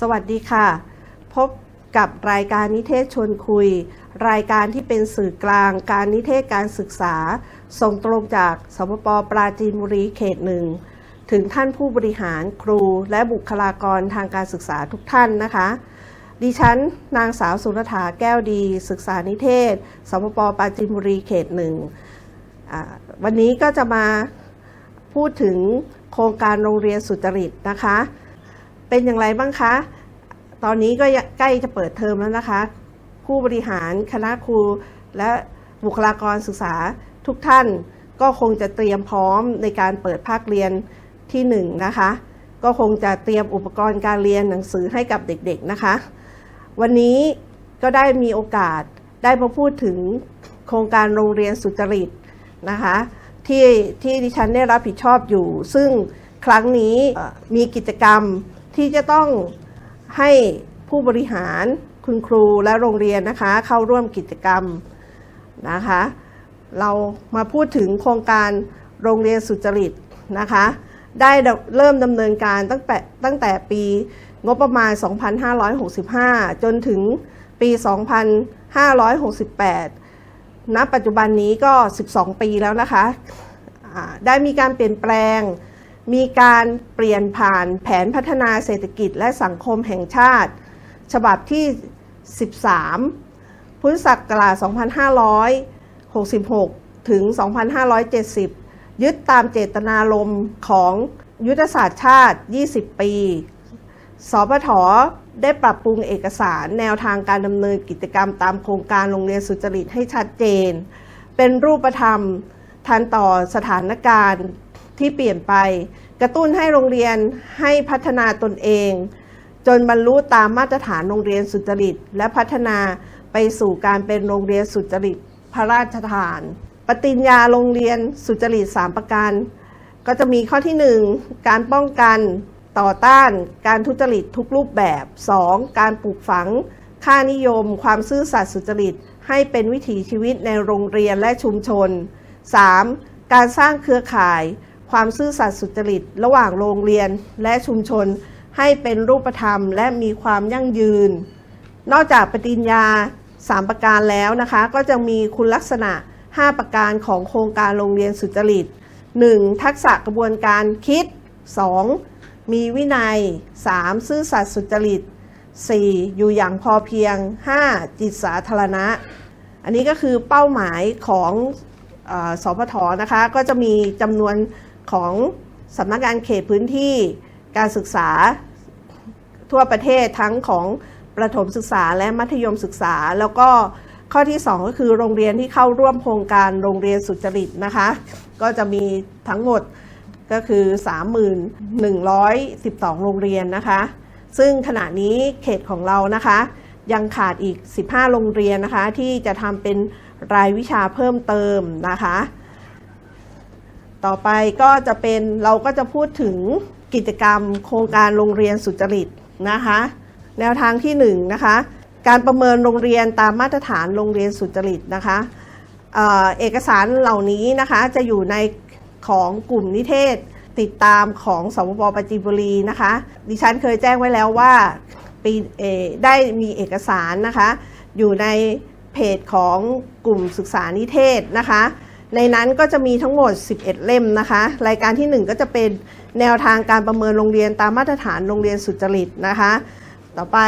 สวัสดีค่ะ พบกับรายการนิเทศชวนคุย รายการที่เป็นสื่อกลาง การนิเทศการศึกษา ส่งตรงจากสปปปราจีนบุรีเขตหนึ่ง ถึงท่านผู้บริหารครูและบุคลากรทางการศึกษาทุกท่านนะคะ ดิฉัน นางสาวสุรถาแก้วดี ศึกษานิเทศ สปปปราจีนบุรีเขตหนึ่งวันนี้ก็จะมาพูดถึงโครงการโรงเรียนสุจริตนะคะ เป็นอย่างไรบ้างคะ ตอนนี้ก็ใกล้จะเปิดเทอมแล้วนะคะ ผู้บริหารคณะครูและบุคลากรศึกษาทุกท่านก็คงจะเตรียมพร้อมในการเปิดภาคเรียนที่หนึ่งนะคะ ก็คงจะเตรียมอุปกรณ์การเรียนหนังสือให้กับเด็กๆนะคะ วันนี้ก็ได้มีโอกาสได้มาพูดถึงโครงการโรงเรียนสุจริตนะคะที่ที่ดิฉันได้รับผิดชอบอยู่ ซึ่งครั้งนี้มีกิจกรรม ที่จะต้องให้ผู้บริหารคุณครูและโรงเรียนนะคะ เข้าร่วมกิจกรรมนะคะ เรามาพูดถึงโครงการโรงเรียนสุจริตนะคะ ได้เริ่มดำเนินการตั้งแต่ตั้งแต่ปีงบประมาณ 2565 จนถึงปี 2568 ณ ปัจจุบันนี้ก็ 12 ปีแล้วนะคะ ได้มีการเปลี่ยนแปลง มีการเปลี่ยนผ่านแผนพัฒนาเศรษฐกิจและสังคมแห่งชาติ ฉบับที่ 13 พุทธศักราช 2566 ถึง 2570 ยึดตามเจตนารมณ์ของยุทธศาสตร์ชาติ 20 ปี สปทได้ปรับปรุงเอกสารแนวทางการดำเนินกิจกรรมตามโครงการโรงเรียนสุจริตให้ชัดเจน เป็นรูปธรรมทันต่อสถานการณ์ ที่เปลี่ยนไป กระตุ้นให้โรงเรียนให้พัฒนาตนเอง จนบรรลุตามมาตรฐานโรงเรียนสุจริต และพัฒนาไปสู่การเป็นโรงเรียนสุจริตพระราชทาน ปฏิญญาโรงเรียนสุจริต 3 ประการ ก็จะมีข้อที่ 1 การป้องกันต่อต้านการทุจริตทุกรูปแบบ 2. การปลูกฝัง ค่านิยม ความซื่อสัตย์สุจริต ให้เป็นวิถีชีวิตในโรงเรียนและชุมชน 3. การสร้างเครือข่าย ความซื่อสัตย์สุจริต ระหว่างโรงเรียนและชุมชน ให้เป็นรูปธรรมและมีความยั่งยืน นอกจากปฏิญญา 3 ประการแล้วนะคะ ก็จะมีคุณลักษณะ 5 ประการของโครงการโรงเรียนสุจริต 1. ทักษะกระบวนการคิด 2. มีวินัย 3. ซื่อสัตย์สุจริต 4. อยู่อย่างพอเพียง 5. จิตสาธารณะ อันนี้ก็คือเป้าหมายของอสพทนะคะ ก็จะมีจำนวน ของสำนักงานเขตพื้นที่การศึกษาทั่วประเทศทั้งของประถมศึกษาและมัธยมศึกษา แล้วก็ข้อที่ 2 ก็คือโรงเรียนที่เข้าร่วมโครงการโรงเรียนสุจริตนะคะ ก็จะมีทั้งหมดก็คือ 3,112 โรงเรียนนะคะ ซึ่งขณะนี้เขตของเรานะคะ ยังขาดอีก 15 โรงเรียนนะคะ ที่จะทำเป็นรายวิชาเพิ่มเติมนะคะ ต่อไปก็จะเป็นเราก็จะพูดถึงกิจกรรม โครงการโรงเรียนสุจริตนะคะ แนวทางที่1นงนะคะการประเมินโรงเรียนตามมาตรฐานโรงเรียนสุจริตนะคะเออเอกสารเหล่านี้นะคะจะอยู่ในของกลุ่มนิเทศติดตามของสปปปรจีนบุรีนะคะ ดิฉันเคยแจ้งไว้แล้วว่าปีได้มีเอกสารนะคะ อยู่ในเพจของกลุ่มศึกษานิเทศนะคะ ในนั้นก็จะมีทั้งหมด 11 เล่มนะคะ รายการที่ 1 ก็จะเป็นแนวทางการประเมินโรงเรียนตามมาตรฐานโรงเรียนสุจริตนะคะ ต่อไป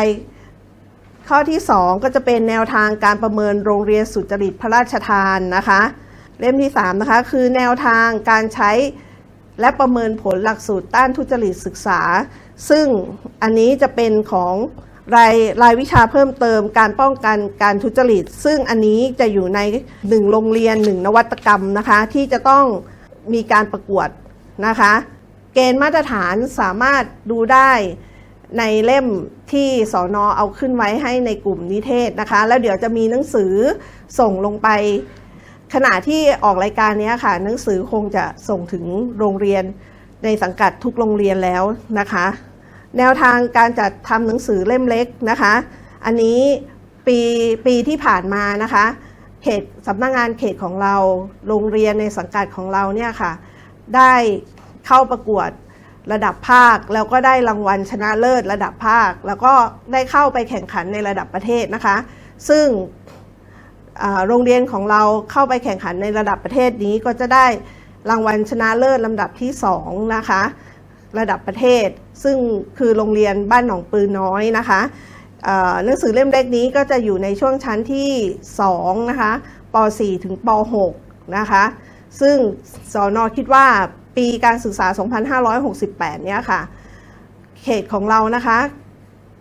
ข้อที่ 2 ก็จะเป็นแนวทางการประเมินโรงเรียนสุจริตพระราชทานนะคะ เล่มที่ 3 นะคะ คือแนวทางการใช้และประเมินผลหลักสูตรต้านทุจริตศึกษา ซึ่งอันนี้จะเป็นของ รายรายวิชาเพิ่มเติมการป้องกันการทุจริต ซึ่งอันนี้จะอยู่ในหนึ่งโรงเรียนหนึ่งนวัตกรรมนะคะ ที่จะต้องมีการประกวดนะคะ เกณฑ์มาตรฐานสามารถดูได้ในเล่มที่สอนอเอาขึ้นไว้ให้ในกลุ่มนิเทศนะคะ แล้วเดี๋ยวจะมีหนังสือส่งลงไป ขณะที่ออกรายการนี้ค่ะ หนังสือคงจะส่งถึงโรงเรียนในสังกัดทุกโรงเรียนแล้วนะคะ แนวทางการจัดทำหนังสือเล่มเล็กนะคะ อันนี้ปีปีที่ผ่านมานะคะเขตสำนักงงานเขตของเราโรงเรียนในสังกัดของเราเนี่ยค่ะ ได้เข้าประกวดระดับภาค แล้วก็ได้รางวัลชนะเลิศระดับภาค แล้วก็ได้เข้าไปแข่งขันในระดับประเทศนะคะ ซึ่งโรงเรียนของเราเข้าไปแข่งขันในระดับประเทศนี้ก็จะได้รางวัลชนะเลิศลำดับที่สองนะคะ ระดับประเทศ ซึ่งคือโรงเรียนบ้านหนองปือน้อยนะคะเอ่อหนังสือเล่มเล็กนี้ก็จะอยู่ในช่วงชั้นที่2นะคะป .4 ถึงป .6 นะคะซึ่งสอนอคิดว่าปีการศึกษา 2568 เนี่ยค่ะ เขตของเรานะคะ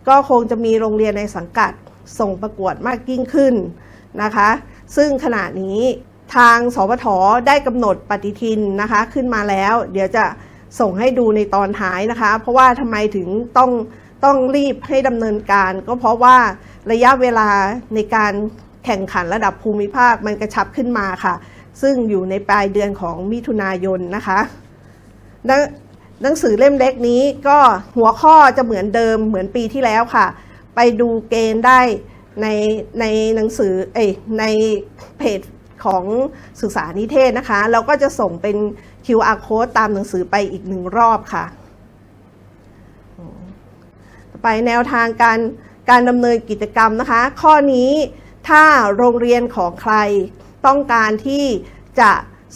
ก็คงจะมีโรงเรียนในสังกัดส่งประกวดมากยิ่งขึ้นนะคะ ซึ่งขณะนี้ทางสปทได้กำหนดปฏิทินนะคะขึ้นมาแล้ว เดี๋ยวจะ ส่งให้ดูในตอนท้ายนะคะ เพราะว่าทำไมถึงต้องต้องรีบให้ดำเนินการ ก็เพราะว่าระยะเวลาในการแข่งขันระดับภูมิภาคมันกระชับขึ้นมาค่ะ ซึ่งอยู่ในปลายเดือนของมิถุนายนนะคะหนังหนังสือเล่มเล็กนี้ก็หัวข้อจะเหมือนเดิมเหมือนปีที่แล้วค่ะ ไปดูเกณฑ์ได้ในในหนังสือเอยในเพจ ของศึกษานิเทศนะคะ เราก็จะส่งเป็น QR code ตามหนังสือไปอีกหนึ่งรอบค่ะ ต่อไปแนวทางการการดำเนินกิจกรรมนะคะ ข้อนี้ถ้าโรงเรียนของใครต้องการที่จะ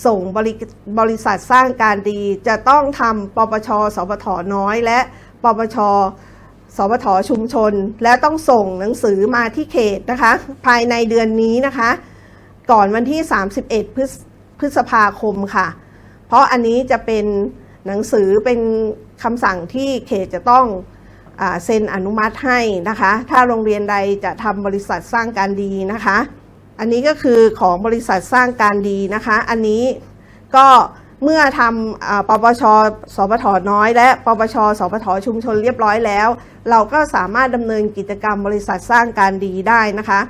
ส่งบริบริษัทสร้างการดี จะต้องทำปปช สปทน้อย และปปช สปทชุมชน และต้องส่งหนังสือมาที่เขตนะคะ ภายในเดือนนี้นะคะ ก่อนวันที่ 31พฤษพฤษภาคมค่ะ เพราะอันนี้จะเป็นหนังสือเป็นคำสั่งที่เขตจะต้องอเซ็นอนุมัติให้นะคะ ถ้าโรงเรียนใดจะทำบริษัทสร้างการดีนะคะ อันนี้ก็คือของบริษัทสร้างการดีนะคะ อันนี้ก็เมื่อทำอปปช สปทน้อย และปปช สปทชุมชนเรียบร้อยแล้ว เราก็สามารถดำเนินกิจกรรมบริษัทสร้างการดีได้นะคะ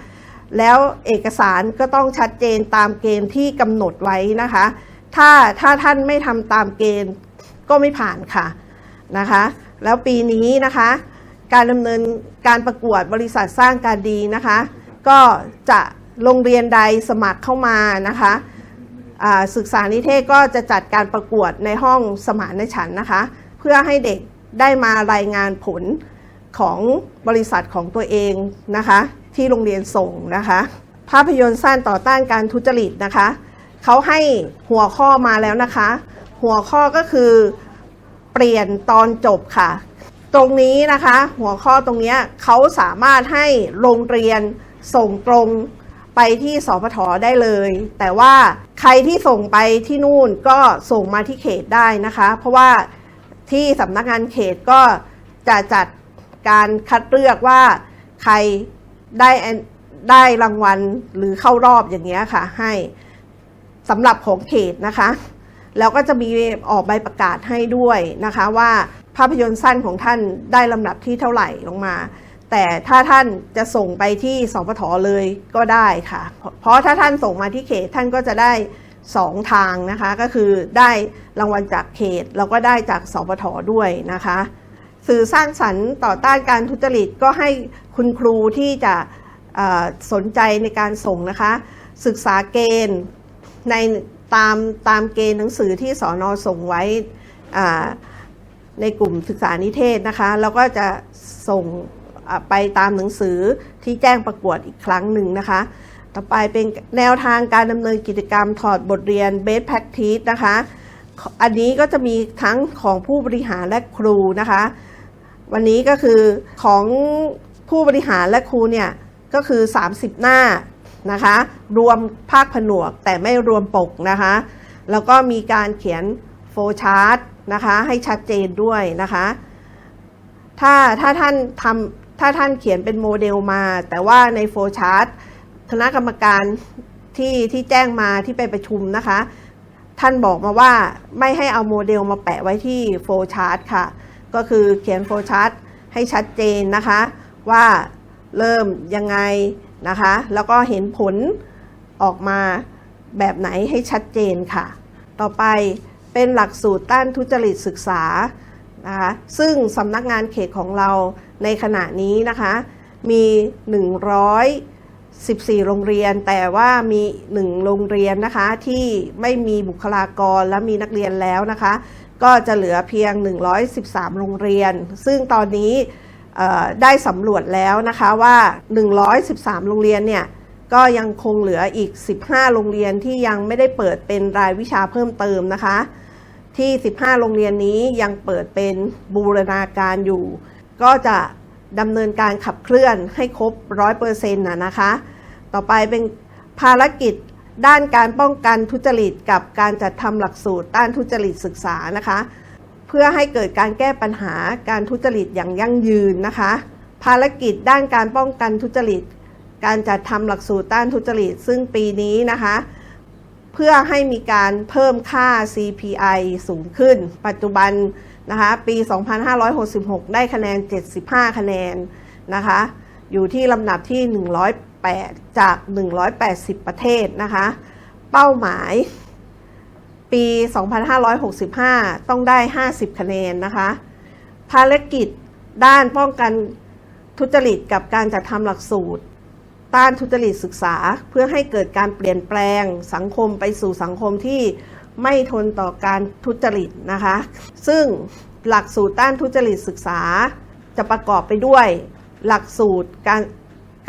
แล้วเอกสารก็ต้องชัดเจนตามเกณฑ์ที่กำหนดไว้นะคะ ถ้าถ้าท่านไม่ทำตามเกณฑ์ก็ไม่ผ่านค่ะนะคะ แล้วปีนี้นะคะ การดำเนินการประกวดบริษัทสร้างการดีนะคะ ก็จะโรงเรียนใดสมัครเข้ามานะคะศึกษานิเทศก็จะจัดการประกวดในห้องสมานฉันนะคะ เพื่อให้เด็กได้มารายงานผลของบริษัทของตัวเองนะคะ ที่โรงเรียนส่งนะคะ ภาพยนตร์สั้นต่อต้านการทุจริตนะคะเขาให้หัวข้อมาแล้วนะคะ หัวข้อก็คือเปลี่ยนตอนจบค่ะ ตรงนี้นะคะ หัวข้อตรงนี้เขาสามารถให้โรงเรียนส่งตรงไปที่สพทได้เลย แต่ว่าใครที่ส่งไปที่นู่นก็ส่งมาที่เขตได้นะคะ เพราะว่าที่สำนักงานเขตก็จะจัดการคัดเลือกว่าใคร ได้ได้รางวัลหรือเข้ารอบอย่างเงี้ยค่ะ ให้สำหรับของเขตนะคะ แล้วก็จะมีออกใบประกาศให้ด้วยนะคะว่าภาพยนตร์สั้นของท่านได้ลำดับที่เท่าไหร่ลงมา แต่ถ้าท่านจะส่งไปที่สปทเลยก็ได้ค่ะ เพราะถ้าท่านส่งมาที่เขตท่านก็จะได้สองทางนะคะ ก็คือได้รางวัลจากเขตแล้วก็ได้จากสปทด้วยนะคะ สื่อสร้างสรรค์ต่อต้านการทุจริตก็ให้ คุณครูที่จะสนใจในการส่งนะคะ ศึกษาเกณฑ์ในตามตามเกณฑ์หนังสือที่สอนอส่งไว้ในกลุ่มศึกษานิเทศนะคะ แล้วก็จะส่งไปตามหนังสือที่แจ้งประกวดอีกครั้งหนึ่งนะคะ ต่อไปเป็นแนวทางการดำเนินกิจกรรมถอดบทเรียน Best Practice นะคะ อันนี้ก็จะมีทั้งของผู้บริหารและครูนะคะ วันนี้ก็คือของ ผู้บริหารและครูเนี่ยก็คือ 30 หน้านะคะ รวมภาคผนวกแต่ไม่รวมปกนะคะ แล้วก็มีการเขียนโฟชาร์ตนะคะให้ชัดเจนด้วยนะคะ ถ้าถ้าท่านทำถ้าท่านเขียนเป็นโมเดลมา แต่ว่าในโฟชาร์ตคณะกรรมการที่ที่แจ้งมาที่ไปประชุมนะคะ ท่านบอกมาว่าไม่ให้เอาโมเดลมาแปะไว้ที่โฟชาร์ตค่ะ ก็คือเขียนโฟชาร์ตให้ชัดเจนนะคะ ว่าเริ่มยังไงนะคะ แล้วก็เห็นผลออกมาแบบไหนให้ชัดเจนค่ะ ต่อไปเป็นหลักสูตรต้านทุจริตศึกษานะคะซึ่งสำนักงานเขตของเราในขณะนี้นะคะ มี 114 โรงเรียน แต่ว่ามี 1 โรงเรียนนะคะ ที่ไม่มีบุคลากรและมีนักเรียนแล้วนะคะ ก็จะเหลือเพียง 113 โรงเรียน ซึ่งตอนนี้ ได้สำรวจแล้วนะคะว่า 113 โรงเรียนเนี่ยก็ยังคงเหลืออีก 15 โรงเรียนที่ยังไม่ได้เปิดเป็นรายวิชาเพิ่มเติมนะคะ ที่ 15 โรงเรียนนี้ยังเปิดเป็นบูรณาการอยู่ ก็จะดำเนินการขับเคลื่อนให้ครบ 100%นะนะคะ ต่อไปเป็นภารกิจด้านการป้องกันทุจริตกับการจัดทำหลักสูตรต้านทุจริตศึกษานะคะ พื่อให้เกิดการแก้ปัญหาการทุจริตอย่างยั่งยืนนะคะ ภารกิจด้านการป้องกันทุจริต การจัดทำหลักสูตรต้านทุจริต ซึ่งปีนี้นะคะ เพื่อให้มีการเพิ่มค่า CPI สูงขึ้น ปัจจุบันนะคะ ปี 2566 ได้คะแนน 75 คะแนนนะคะ อยู่ที่ลำดับที่ 108 จาก 180 ประเทศนะคะ เป้าหมาย ปี 2565 ต้องได้ 50 คะแนนนะคะ ภารกิจด้านป้องกันทุจริตกับการจัดทำหลักสูตร ต้านทุจริตศึกษาเพื่อให้เกิดการเปลี่ยนแปลงสังคมไปสู่สังคมที่ไม่ทนต่อการทุจริตนะคะ ซึ่งหลักสูตรต้านทุจริตศึกษาจะประกอบไปด้วย หลักสูตรการ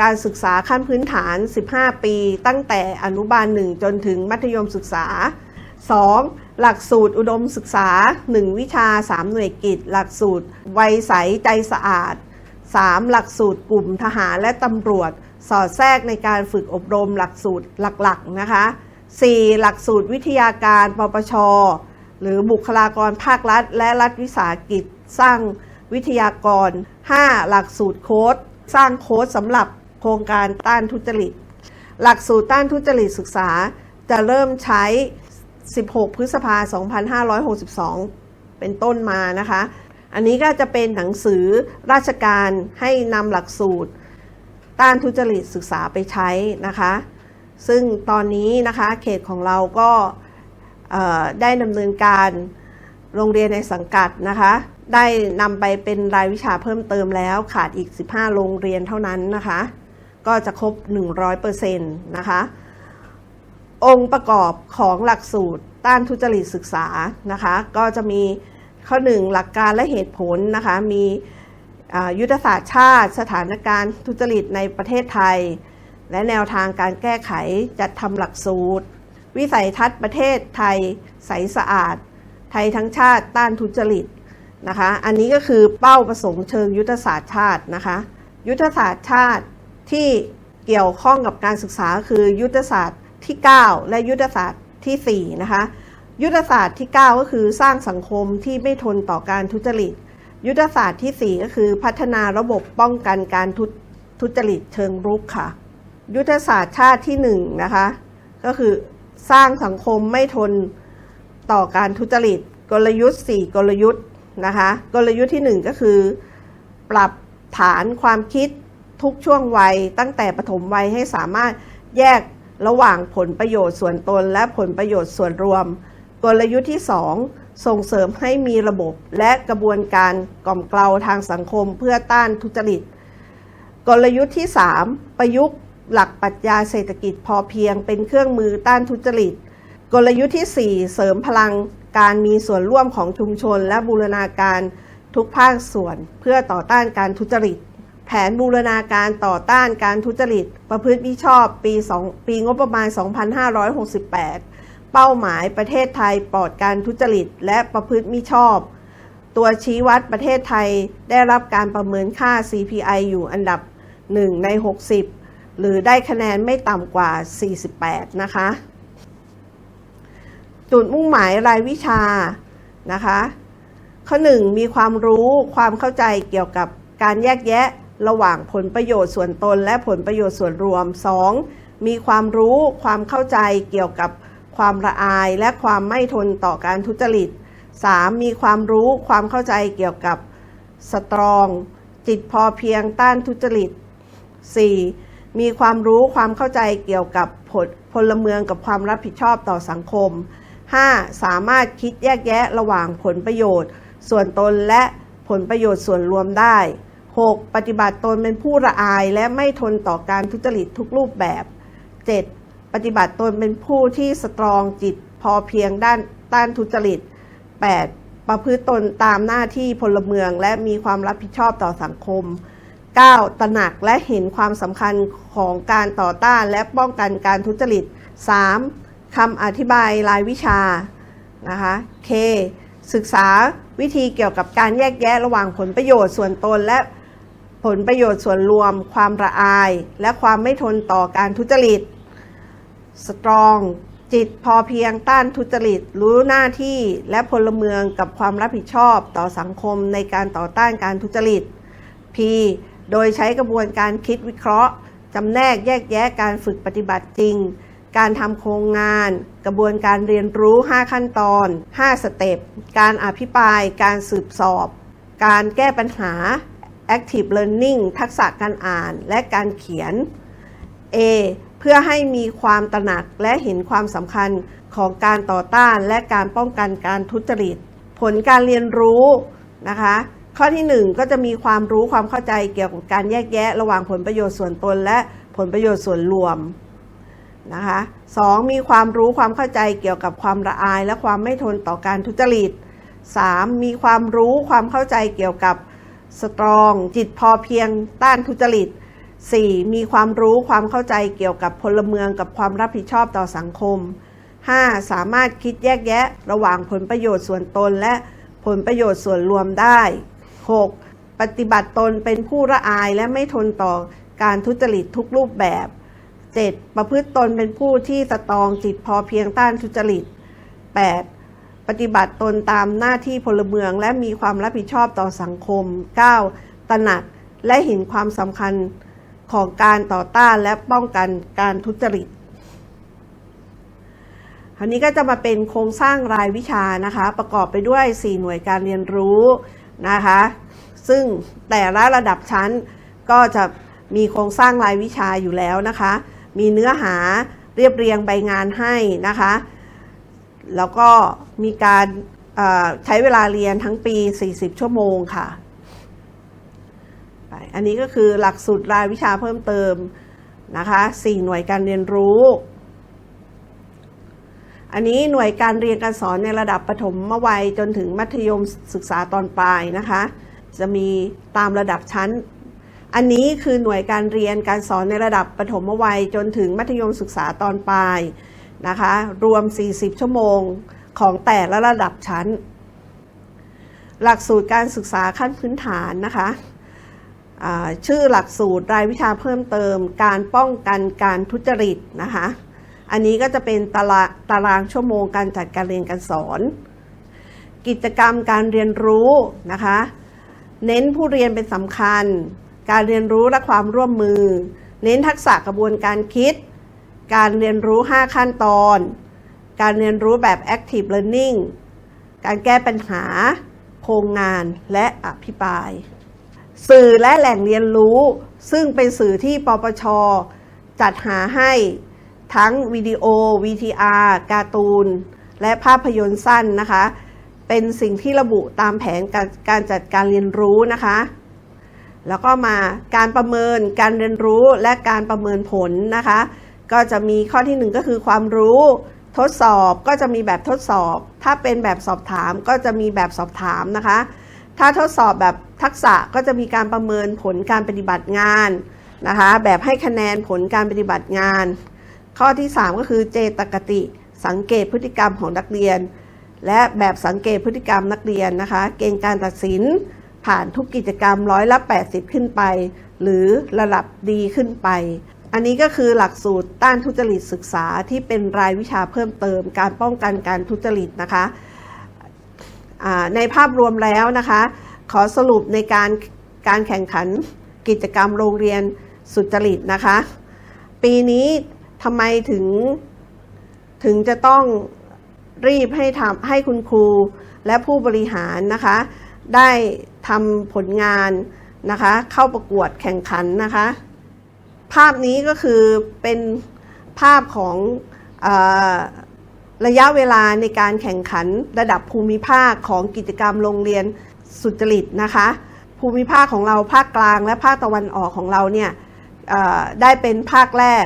การศึกษาขั้นพื้นฐาน 15 ปี ตั้งแต่อนุบาล 1 จนถึงมัธยมศึกษา 2. หลักสูตรอุดมศึกษา 1 วิชา 3 หน่วยกิจ หลักสูตรวัยใสใจสะอาด 3. หลักสูตรกลุ่มทหารและตำรวจ สอดแทรกในการฝึกอบรมหลักสูตรหลักๆนะคะ 4. หลักสูตรวิทยาการปปช หรือบุคลากรภาครัฐ และรัฐวิสาหกิจสร้างวิทยากร 5. หลักสูตรโค้ดสร้างโค้ดสำหรับโครงการต้านทุจริต หลักสูตรต้านทุจริตศึกษาจะเริ่มใช้ 16 พฤษภาคม2562 เป็นต้นมานะคะ อันนี้ก็จะเป็นหนังสือราชการให้นำหลักสูตร ต้านทุจริตศึกษาไปใช้นะคะ ซึ่งตอนนี้นะคะเขตของเราก็ได้ดำเนินการโรงเรียนในสังกัดนะคะ ได้นำไปเป็นรายวิชาเพิ่มเติมแล้วขาดอีก 15 โรงเรียนเท่านั้นนะคะ ก็จะครบ 100%นะคะ องค์ประกอบของหลักสูตรต้านทุจริตศึกษานะคะ ก็จะมีข้อหนึ่งหลักการและเหตุผลนะคะ มียุทธศาสตร์ชาติ สถานการณ์ทุจริตในประเทศไทย และแนวทางการแก้ไขจัดทำหลักสูตร วิสัยทัศน์ประเทศไทย ใสสะอาด ไทยทั้งชาติต้านทุจริตนะคะ อันนี้ก็คือเป้าประสงค์เชิงยุทธศาสตร์ชาตินะคะ ยุทธศาสตร์ชาติที่เกี่ยวข้องกับการศึกษาคือยุทธศาสตร์ ที่ 9 และยุทธศาสตร์ทีสี่ 4 นะคะ ยุทธศาสตร์ที่ 9 ก็คือสร้างสังคมที่ไม่ทนต่อการทุจริต ยุทธศาสตร์ที่ 4 ก็คือพัฒนาระบบป้องกันการทุทุจริตเชิงรุกค่ะ ยุทธศาสตร์ชาติที่ 1 นะคะ ก็คือสร้างสังคมไม่ทนต่อการทุจริต กลยุทธ์ 4 กลยุทธ์นะคะ กลยุทธ์ที่ 1 ก็คือ ปรับฐานความคิดทุกช่วงวัยตั้งแต่ปฐมวัยให้สามารถแยก ระหว่างผลประโยชน์ส่วนตนและผลประโยชน์ส่วนรวม กลยุทธ์ที่ 2 ส่งเสริมให้มีระบบและกระบวนการกล่อมเกลาทางสังคมเพื่อต้านทุจริต กลยุทธ์ที่ 3 ประยุกต์หลักปรัชญาเศรษฐกิจพอเพียงเป็นเครื่องมือต้านทุจริต กลยุทธ์ที่ 4 เสริมพลังการมีส่วนร่วมของชุมชนและบูรณาการทุกภาคส่วนเพื่อต่อต้านการทุจริต นบูรณาการต่อต้านการทุจริต ประพฤติมิชอบปี 2 ปีงบประมาณ 2568 เป้าหมายประเทศไทยปลอดการทุจริต และประพฤติมิชอบ ตัวชี้วัดประเทศไทยได้รับการประเมินค่า CPI อยู่อันดับ 1 ใน 60 หรือได้คะแนนไม่ต่ำกว่า 48 นะคะ จุดมุ่งหมายรายวิชานะคะ ข้อ 1 มีความรู้ความเข้าใจเกี่ยวกับการแยกแยะ ระหว่างผลประโยชน์ส่วนตนและผลประโยชน์ส่วนรวม 2. มีความรู้ความเข้าใจเกี่ยวกับความละอายและความไม่ทนต่อการทุจริต 3. มีความรู้ความเข้าใจเกี่ยวกับสตรอง จิตพอเพียงต้านทุจริต 4. มีความรู้ความเข้าใจเกี่ยวกับผลพลเมืองกับความรับผิดชอบต่อสังคม 5. สามารถคิดแยกแยะระหว่างผลประโยชน์ ส่วนตนและผลประโยชน์ส่วนรวมได้ 6. ปฏิบัติตนเป็นผู้ละอายและไม่ทนต่อการทุจริตทุกรูปแบบ 7. ปฏิบัติตนเป็นผู้ที่สตรองจิตพอเพียงด้านต้านทุจริต 8. ประพฤติตนตามหน้าที่พลเมืองและมีความรับผิดชอบต่อสังคม 9. ตระหนักและเห็นความสำคัญของการต่อต้านและป้องกันการทุจริต 3. คำอธิบายรายวิชานะคะ K ศึกษาวิธีเกี่ยวกับการแยกแยะระหว่างผลประโยชน์ส่วนตนและ ผลประโยชน์ส่วนรวม ความระอาย และความไม่ทนต่อการทุจริต Strong จิตพอเพียงต้านทุจริต รู้หน้าที่และพลเมืองกับความรับผิดชอบต่อสังคมในการต่อต้านการทุจริต P โดยใช้กระบวนการคิดวิเคราะห์จำแนกแยกแยะการฝึกปฏิบัติจริง การทำโครงงาน กระบวนการเรียนรู้ 5 ขั้นตอน 5 สเต็ป การอภิปราย การสืบสอบ การแก้ปัญหา active learning ทักษะการอ่านและการเขียน A เพื่อให้มีความตระหนักและเห็นความสำคัญของการต่อต้านและการป้องกันการทุจริต ผลการเรียนรู้นะคะ ข้อที่ 1 ก็จะมีความรู้ความเข้าใจเกี่ยวกับการแยกแยะ ระหว่างผลประโยชน์ส่วนตน และผลประโยชน์ส่วนรวมนะคะสองมีความรู้ความเข้าใจเกี่ยวกับความละอาย และความไม่ทนต่อการทุจริต 3. มีความรู้ความเข้าใจเกี่ยวกับ สตรอง จิตพอเพียง ต้านทุจริต 4. มีความรู้ความเข้าใจเกี่ยวกับพลเมืองกับความรับผิดชอบต่อสังคม 5. สามารถคิดแยกแยะ ระหว่างผลประโยชน์ส่วนตนและผลประโยชน์ส่วนรวมได้ 6. ปฏิบัติตนเป็นผู้ละอายและไม่ทนต่อการทุจริตทุกรูปแบบ 7. ประพฤติตนเป็นผู้ที่สตรองจิตพอเพียงต้านทุจริต 8. ปฏิบัติตนตามหน้าที่พลเมือง และมีความรับผิดชอบต่อสังคม 9. ตระหนักและเห็นความสำคัญของการต่อต้านและป้องกันการทุจริตคราวนี้ก็จะมาเป็นโครงสร้างรายวิชานะคะ ประกอบไปด้วย 4 หน่วยการเรียนรู้นะคะ ซึ่งแต่ละระดับชั้นก็จะมีโครงสร้างรายวิชาอยู่แล้วนะคะ มีเนื้อหาเรียบเรียงใบงานให้นะคะ แล้วก็มีการใช้เวลาเรียนทั้งปี 40 ชั่วโมงค่ะ อันนี้ก็คือหลักสูตรรายวิชาเพิ่มเติมนะคะ4หน่วยการเรียนรู้ อันนี้หน่วยการเรียนการสอนในระดับประถมวัยจนถึงมัธยมศึกษาตอนปลายนะคะ จะมีตามระดับชั้น อันนี้คือหน่วยการเรียนการสอนในระดับประถมวัยจนถึงมัธยมศึกษาตอนปลาย นะคะ รวม 40 ชั่วโมงของแต่ละระดับชั้น หลักสูตรการศึกษาขั้นพื้นฐานนะคะชื่อหลักสูตรรายวิชาเพิ่มเติม การป้องกันการทุจริตนะคะ อันนี้ก็จะเป็นตาราตารางชั่วโมงการจัดการเรียนการสอน กิจกรรมการเรียนรู้นะคะ เน้นผู้เรียนเป็นสำคัญ การเรียนรู้และความร่วมมือ เน้นทักษะกระบวนการคิด การเรียนรู้ 5 ขั้นตอน การเรียนรู้แบบ active learning การแก้ปัญหา โครงงานและอภิปราย สื่อและแหล่งเรียนรู้ ซึ่งเป็นสื่อที่ปปช จัดหาให้ทั้งวิดีโอ VTR การ์ตูน และภาพยนตร์สั้นนะคะ เป็นสิ่งที่ระบุตามแผนการการจัดการเรียนรู้นะคะ แล้วก็มาการประเมินการเรียนรู้และการประเมินผลนะคะ ก็จะมีข้อที่หนึ่งก็คือความรู้ ทดสอบก็จะมีแบบทดสอบ ถ้าเป็นแบบสอบถามก็จะมีแบบสอบถามนะคะ ถ้าทดสอบแบบทักษะก็จะมีการประเมินผลการปฏิบัติงานนะคะ แบบให้คะแนนผลการปฏิบัติงาน ข้อที่ 3 ก็คือเจตกติ สังเกตพฤติกรรมของนักเรียน และแบบสังเกตพฤติกรรมนักเรียนนะคะ เกณฑ์การตัดสินผ่านทุกกิจกรรมร้อยละ 80 ขึ้นไป หรือระดับดีขึ้นไป อันนี้ก็คือหลักสูตรต้านทุจริตศึกษาที่เป็นรายวิชาเพิ่มเติม การป้องกันการทุจริตนะคะในภาพรวมแล้วนะคะ ขอสรุปในการการแข่งขันกิจกรรมโรงเรียนสุจริตนะคะ ปีนี้ทำไมถึงถึงจะต้องรีบให้ทำให้คุณครูและผู้บริหารนะคะ ได้ทำผลงานนะคะ เข้าประกวดแข่งขันนะคะ ภาพนี้ก็คือเป็นภาพของอระยะเวลาในการแข่งขันระดับภูมิภาคของกิจกรรมโรงเรียนสุจริตนะคะ ภูมิภาคของเราภาคกลางและภาคตะวันออกของเราเนี่ยได้เป็นภาคแรก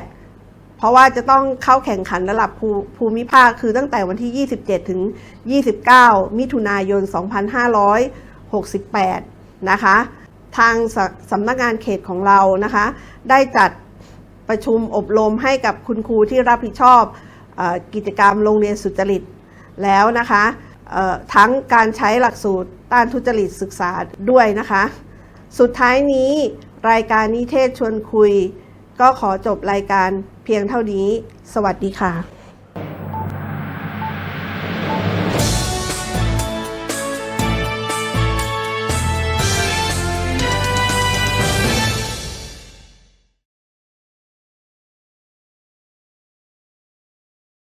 เพราะว่าจะต้องเข้าแข่งขันระดับภูภูมิภาคคือตั้งแต่วันที่ 27 ถึง 29 มิถุนายน 2568 นะคะ ทางสสำนักงานเขตของเรานะคะ ได้จัดประชุมอบรมให้กับคุณครูที่รับผิดชอบอกิจกรรมโรงเรียนสุจริตแล้วนะคะทั้งการใช้หลักสูตรต้านทุจริตศึกษาด้วยนะคะ สุดท้ายนี้รายการนิเทศชวนคุย ก็ขอจบรายการเพียงเท่านี้ สวัสดีค่ะ